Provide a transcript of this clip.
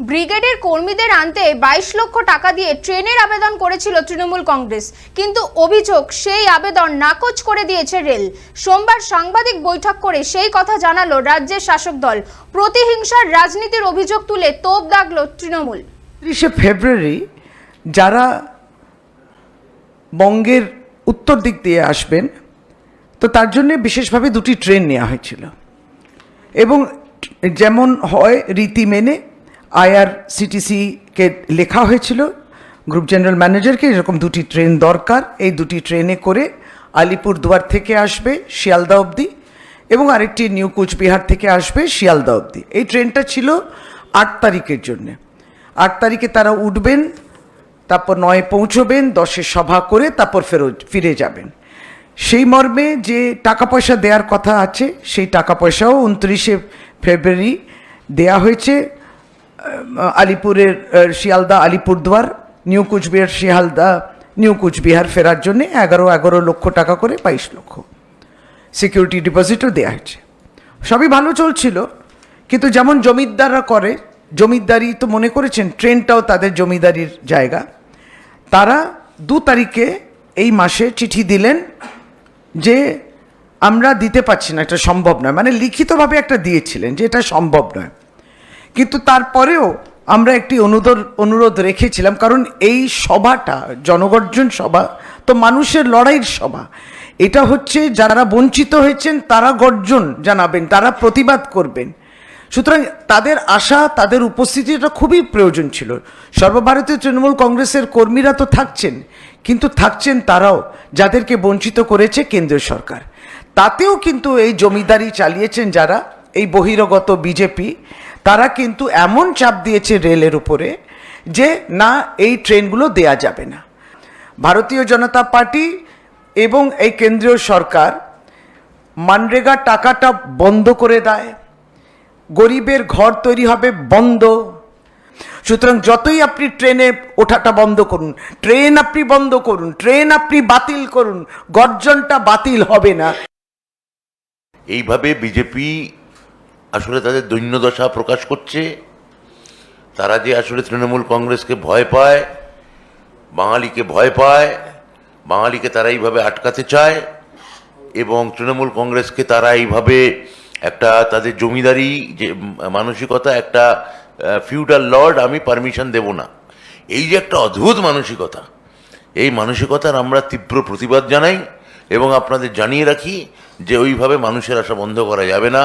ব্রিগেডের কর্মীদের আনতে বাইশ লক্ষ টাকা দিয়ে ট্রেনের আবেদন করেছিল তৃণমূল কংগ্রেস। কিন্তু অভিযোগ, সেই আবেদন নাকচ করে দিয়েছে রেল। সোমবার সাংবাদিক বৈঠক করে সেই কথা জানালো রাজ্যের শাসক দল। প্রতিহিংসার রাজনীতির অভিযোগ তুলে তোপ দাগল তৃণমূল। তিরিশে ফেব্রুয়ারি যারা বঙ্গের উত্তর দিক দিয়ে আসবেন, তো তার জন্য বিশেষভাবে দুটি ট্রেন নেওয়া হয়েছিল। এবং যেমন হয় রীতি মেনে আইআরসিটিসিকে লেখা হয়েছিল, গ্রুপ জেনারেল ম্যানেজারকে, এরকম দুটি ট্রেন দরকার। এই দুটি ট্রেনে করে আলিপুরদুয়ার থেকে আসবে শিয়ালদা অবধি এবং আরেকটি নিউ কুচবিহার থেকে আসবে শিয়ালদা অবধি। এই ট্রেনটা ছিল আট তারিখের জন্যে। আট তারিখে তারা উঠবেন, তারপর নয় পৌঁছবেন, দশে সভা করে তারপর ফেরত ফিরে যাবেন। সেই মর্মে যে টাকা পয়সা দেওয়ার কথা আছে, সেই টাকা পয়সাও উনত্রিশে ফেব্রুয়ারি দেয়া হয়েছে। আলিপুরের শিয়ালদা আলিপুরদুয়ার, নিউ কুচবিহার শিয়ালদা, নিউ কুচবিহার ফেরার জন্যে এগারো এগারো লক্ষ টাকা করে বাইশ লক্ষ সিকিউরিটি ডিপোজিটও দেওয়া হয়েছে। সবই ভালো চলছিল, কিন্তু যেমন জমিদাররা করে জমিদারি তো মনে করেছেন ট্রেনটাও তাদের জমিদারির জায়গা। তারা দু তারিখে এই মাসে চিঠি দিলেন যে আমরা দিতে পারছি না, এটা সম্ভব নয়। মানে লিখিতভাবে একটা দিয়েছিলেন যে এটা সম্ভব নয়। কিন্তু তারপরেও আমরা একটি অনুরোধ অনুরোধ রেখেছিলাম, কারণ এই সভাটা, জনগর্জন সভা, তো মানুষের লড়াইয়ের সভা, এটা হচ্ছে যারা বঞ্চিত হয়েছেন, তারা গর্জন জানাবেন, তারা প্রতিবাদ করবেন। সুতরাং তাদের আশা, তাদের উপস্থিতিটা খুবই প্রয়োজন ছিল। সর্বভারতীয় তৃণমূল কংগ্রেসের কর্মীরা তো থাকছেন, কিন্তু থাকছেন তারাও, যাদেরকে বঞ্চিত করেছে কেন্দ্রীয় সরকার। তাতেও কিন্তু এই জমিদারি চালিয়েছেন যারা, এই বহিরগত বিজেপি তারা কিন্তু এমন চাপ দিয়েছে রেলের উপরে যে না, এই ট্রেনগুলো দেয়া যাবে না। ভারতীয় জনতা পার্টি এবং এই কেন্দ্রীয় সরকার মানরেগা টাকাটা বন্ধ করে দেয়। গরিবের ঘর তৈরি হবে বন্ধ। সুতরাং যতই আপনি ট্রেনে ওঠাটা বন্ধ করুন, ট্রেন আপনি বন্ধ করুন, ট্রেন আপনি বাতিল করুন, গর্জনটা বাতিল হবে না। এইভাবে বিজেপি আসলে তাদের দৈন্যদশা প্রকাশ করছে। তারা যে আসলে তৃণমূল কংগ্রেসকে ভয় পায়, বাঙালিকে ভয় পায়, বাঙালিকে তারা এইভাবে আটকাতে চায় এবং তৃণমূল কংগ্রেসকে তারা এইভাবে একটা তাদের জমিদারি যে মানসিকতা, একটা ফিউডাল লর্ড আমি পারমিশন দেব না। এই যে একটা অদ্ভুত মানসিকতা, এই মানসিকতার আমরা তীব্র প্রতিবাদ জানাই এবং আপনাদের জানিয়ে রাখি যে ওইভাবে মানুষের আশা বন্ধ করা যাবে না।